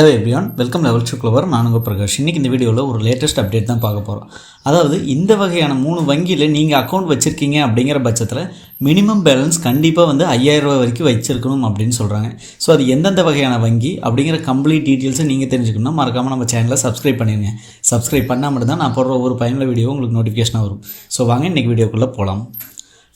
Hello everyone welcome level சுக்லவர் நான் உங்கள் பிரகாஷ். இன்றைக்கி இந்த வீடியோவில் ஒரு லேட்டஸ்ட் அப்டேட் தான் பார்க்க போகிறோம் அதாவது இந்த வகையான மூணு வங்கியில் நீங்கள் அக்கௌண்ட் வச்சுருக்கீங்க அப்படிங்கிற பட்சத்தில் மினிமம் பேலன்ஸ் கண்டிப்பாக வந்து 5000 ரூபாய் வரைக்கும் வச்சிருக்கணும் அப்படின்னு சொல்கிறாங்க ஸோ அது எந்தெந்த வகையான வங்கி அப்படிங்கிற கம்ப்ளீட் டீட்டெயில்ஸை நீங்கள் தெரிஞ்சுக்கணும்னா மறக்காமல் நம்ம சேனலை சப்ஸ்கிரைப் பண்ணிடுங்க. சப்ஸ்கிரைப் பண்ணால் மட்டும்தான் நான் போடுற ஒவ்வொரு பயனுள்ள வீடியோ உங்களுக்கு நோட்டிஃபிகேஷனாக வரும். ஸோ வாங்க இன்றைக்கி வீடியோக்குள்ளே போகலாம்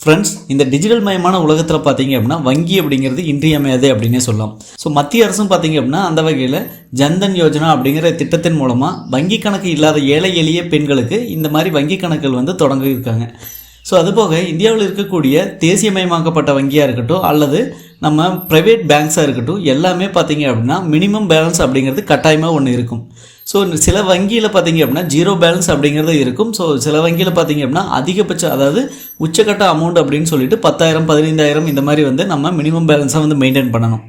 ஃப்ரெண்ட்ஸ் இந்த டிஜிட்டல் மயமான உலகத்தில் பார்த்தீங்க அப்படின்னா வங்கி அப்படிங்கிறது இன்றியமையாது அப்படின்னே சொல்லலாம். ஸோ மத்திய அரசும் பார்த்தீங்க அப்படின்னா அந்த வகையில் ஜன்தன் யோஜனா அப்படிங்கிற திட்டத்தின் மூலமாக வங்கி கணக்கு இல்லாத ஏழை எளிய பெண்களுக்கு இந்த மாதிரி வங்கி கணக்குகள் வந்து தொடங்கியிருக்காங்க ஸோ அதுபோக இந்தியாவில் இருக்கக்கூடிய தேசியமயமாக்கப்பட்ட வங்கியாக இருக்கட்டும் அல்லது நம்ம ப்ரைவேட் பேங்க்ஸாக இருக்கட்டும் எல்லாமே பார்த்தீங்க அப்படின்னா மினிமம் பேலன்ஸ் அப்படிங்கிறது கட்டாயமாக ஒன்று இருக்கும். ஸோ சில வங்கியில் பார்த்தீங்க அப்படின்னா ஜீரோ பேலன்ஸ் அப்படிங்கிறது இருக்கும். ஸோ சில வங்கியில் பார்த்தீங்க அப்படின்னா அதிகபட்ச அதாவது உச்சக்கட்ட அமௌண்ட் அப்படின்னு சொல்லிட்டு பத்தாயிரம் பதினைந்தாயிரம் இந்த மாதிரி வந்து நம்ம மினிமம் பேலன்ஸாக வந்து மெயின்டைன் பண்ணணும்.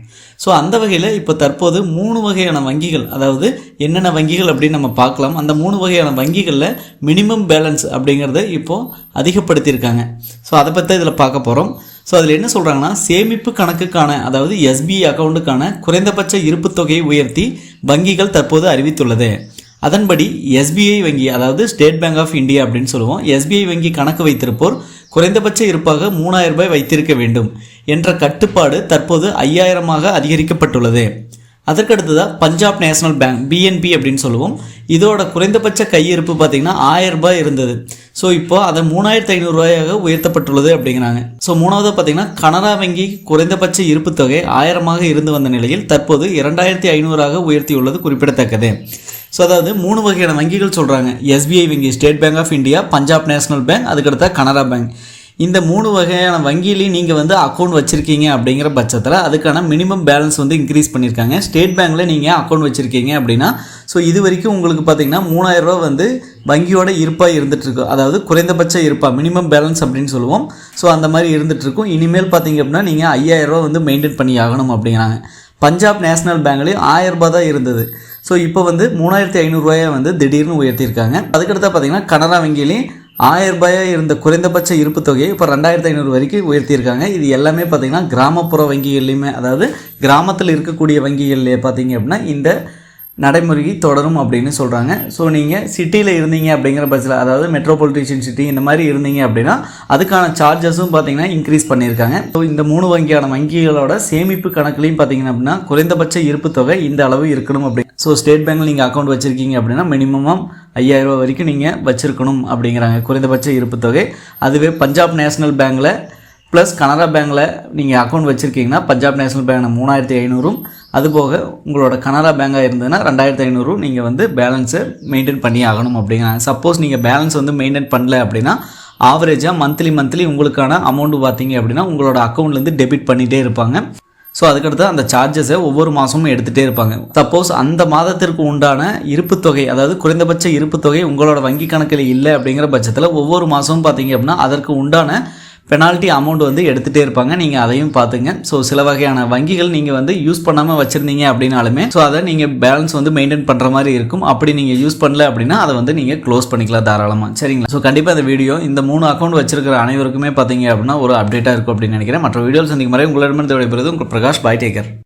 ஸோ அந்த வகையில் இப்போ தற்போது மூணு வகையான வங்கிகள் அதாவது என்னென்ன வங்கிகள் அப்படின்னு நம்ம பார்க்கலாம். அந்த மூணு வகையான வங்கிகளில் மினிமம் பேலன்ஸ் அப்படிங்கிறத இப்போது அதிகப்படுத்தியிருக்காங்க. ஸோ அதை பற்றி இதில் பார்க்க போகிறோம் ஸோ அதில் என்ன சொல்கிறாங்கன்னா சேமிப்பு கணக்குக்கான அதாவது எஸ்பிஐ அக்கௌண்ட்டுக்கான குறைந்தபட்ச இருப்புத் தொகையை உயர்த்தி வங்கிகள் தற்போது அறிவித்துள்ளது. அதன்படி எஸ்பிஐ வங்கி அதாவது ஸ்டேட் பேங்க் ஆஃப் இந்தியா அப்படின்னு சொல்லுவோம் எஸ்பிஐ வங்கி கணக்கு வைத்திருப்போர் குறைந்தபட்ச இருப்பாக மூணாயிரம் ரூபாய் வைத்திருக்க வேண்டும் என்ற கட்டுப்பாடு தற்போது ஐயாயிரமாக அதிகரிக்கப்பட்டுள்ளது. அதற்கடுத்ததாக பஞ்சாப் நேஷனல் பேங்க் பிஎன்பி அப்படின்னு சொல்லுவோம். இதோட குறைந்தபட்ச கையிருப்பு பார்த்தீங்கன்னா ஆயிரம் ரூபாய் இருந்தது. ஸோ இப்போ அதை மூணாயிரத்து ஐநூறுரூவாயாக உயர்த்தப்பட்டுள்ளது அப்படிங்கிறாங்க. ஸோ மூணாவது பார்த்தீங்கன்னா கனரா வங்கி குறைந்தபட்ச இருப்பு தொகை ஆயிரமாக இருந்து வந்த நிலையில் தற்போது இரண்டாயிரத்தி ஐநூறாக உயர்த்தியுள்ளது குறிப்பிடத்தக்கது. ஸோ அதாவது மூணு வகையான வங்கிகள் சொல்கிறாங்க எஸ்பிஐ வங்கி State Bank of India Punjab national bank அதுக்கடுத்த கனரா பேங்க் இந்த மூணு வகையான வங்கியிலையும் நீங்கள் வந்து அக்கௌண்ட் வச்சுருக்கீங்க அப்படிங்கிற பட்சத்தில் அதுக்கான மினிமம் பேலன்ஸ் வந்து இன்க்ரீஸ் பண்ணியிருக்காங்க ஸ்டேட் பேங்க்கில் நீங்கள் அக்கௌண்ட் வச்சுருக்கீங்க அப்படின்னா ஸோ இது வரைக்கும் உங்களுக்கு பார்த்தீங்கன்னா மூணாயிரம் வந்து வங்கியோட இருப்பாக இருந்துகிட்ருக்கு அதாவது குறைந்தபட்ச இருப்பா மினிமம் பேலன்ஸ் அப்படின்னு சொல்லுவோம். ஸோ அந்த மாதிரி இருந்துகிட்ருக்கும் இனிமேல் பார்த்தீங்க அப்படின்னா நீங்கள் ஐயாயிரம் வந்து மெயின்டைன் பண்ணி ஆகணும் அப்படிங்கிறாங்க. பஞ்சாப் நேஷனல் பேங்க்லேயும் ஆயிரம் ரூபாய் தான் இருந்தது. ஸோ இப்போ வந்து மூணாயிரத்தி ஐநூறுரூவாயை வந்து திடீர்னு உயர்த்தியிருக்காங்க. அதுக்கடுத்து பார்த்தீங்கன்னா கனரா வங்கியிலையும் ஆயிரம் ரூபாயாக இருந்த குறைந்தபட்ச இருப்பு தொகையை இப்போ ரெண்டாயிரத்தி ஐநூறு வரைக்கும் உயர்த்தியிருக்காங்க. இது எல்லாமே பார்த்தீங்கன்னா கிராமப்புற வங்கிகள்லையுமே அதாவது கிராமத்தில் இருக்கக்கூடிய வங்கிகள்லேயே பார்த்தீங்க அப்படின்னா இந்த நடைமுறைக்கு தொடரும் அப்படின்னு சொல்கிறாங்க ஸோ நீங்கள் சிட்டியில் இருந்தீங்க அப்படிங்கிற பட்சத்தில் அதாவது மெட்ரோபாலிட்டிஷன் சிட்டி இந்த மாதிரி இருந்தீங்க அப்படின்னா அதுக்கான சார்ஜஸும் பார்த்தீங்கன்னா இன்க்ரீஸ் பண்ணியிருக்காங்க. ஸோ இந்த மூணு வங்கியான வங்கிகளோட சேமிப்பு கணக்குலையும் பார்த்தீங்கன்னா அப்படின்னா குறைந்தபட்ச இருப்பு தொகை இந்த அளவு இருக்கணும் அப்படின்னு ஸோ ஸ்டேட் பேங்கில் நீங்கள் அக்கௌண்ட் வச்சுருக்கீங்க அப்படின்னா மினிமம் ஐயாயிரம் வரைக்கும் நீங்கள் வச்சுருக்கணும் அப்படிங்கிறாங்க குறைந்தபட்ச இருப்பு தொகை. அதுவே பஞ்சாப் நேஷனல் பேங்கில் ப்ளஸ் கனரா பேங்கில் நீங்கள் அக்கௌண்ட் வச்சுருக்கீங்கன்னா பஞ்சாப் நேஷனல் பேங்கில் மூணாயிரத்தி ஐநூறும் அதுபோக உங்களோட கனரா பேங்காக இருந்ததுன்னா ரெண்டாயிரத்தி ஐநூறு நீங்கள் வந்து பேலன்ஸை மெயின்டைன் பண்ணி ஆகணும் அப்படிங்கிறாங்க சப்போஸ் நீங்கள் பேலன்ஸ் வந்து மெயின்டைன் பண்ணல அப்படின்னா ஆவரேஜாக மந்த்லி மந்த்லி உங்களுக்கான அமௌண்ட் பார்த்தீங்க அப்படின்னா உங்களோட அக்கௌண்ட்லேருந்து டெபிட் பண்ணிகிட்டே இருப்பாங்க. ஸோ அதுக்கடுத்து அந்த சார்ஜஸை ஒவ்வொரு மாதமும் எடுத்துகிட்டே இருப்பாங்க. சப்போஸ் அந்த மாதத்திற்கு உண்டான இருப்பு தொகை அதாவது குறைந்தபட்ச இருப்பு தொகை உங்களோட வங்கி கணக்கில் இல்லை அப்படிங்கிற பட்சத்தில் ஒவ்வொரு மாதமும் பார்த்தீங்க அப்படின்னா அதற்கு உண்டான பெனால்ட்டி அமௌண்ட் வந்து எடுத்துகிட்டே இருப்பாங்க. நீங்கள் அதையும் பார்த்துங்க. ஸோ சில வகையான வங்கிகள் நீங்கள் வந்து யூஸ் பண்ணாமல் வச்சுருந்தீங்க அப்படின்னாலுமே ஸோ அதை நீங்கள் பேலன்ஸ் வந்து மெயின்டைன் பண்ணுற மாதிரி இருக்கும். அப்படி நீங்கள் யூஸ் பண்ணல அப்படின்னா அதை வந்து நீங்கள் க்ளோஸ் பண்ணிக்கலாம் தாராளமாக சரிங்களா? ஸோ கண்டிப்பாக இந்த வீடியோ இந்த மூணு அக்கௌண்ட் வச்சிருக்கிற அனைவருக்குமே பார்த்தீங்க அப்படின்னா ஒரு அப்டேட்டாக இருக்கும் அப்படின்னு நினைக்கிறேன். மற்ற வீடியோஸ் சந்திக்கும் முறை உங்களிடமிருந்து விடைபெறுவது உங்கள் பிரகாஷ் பாய் டேக்கர்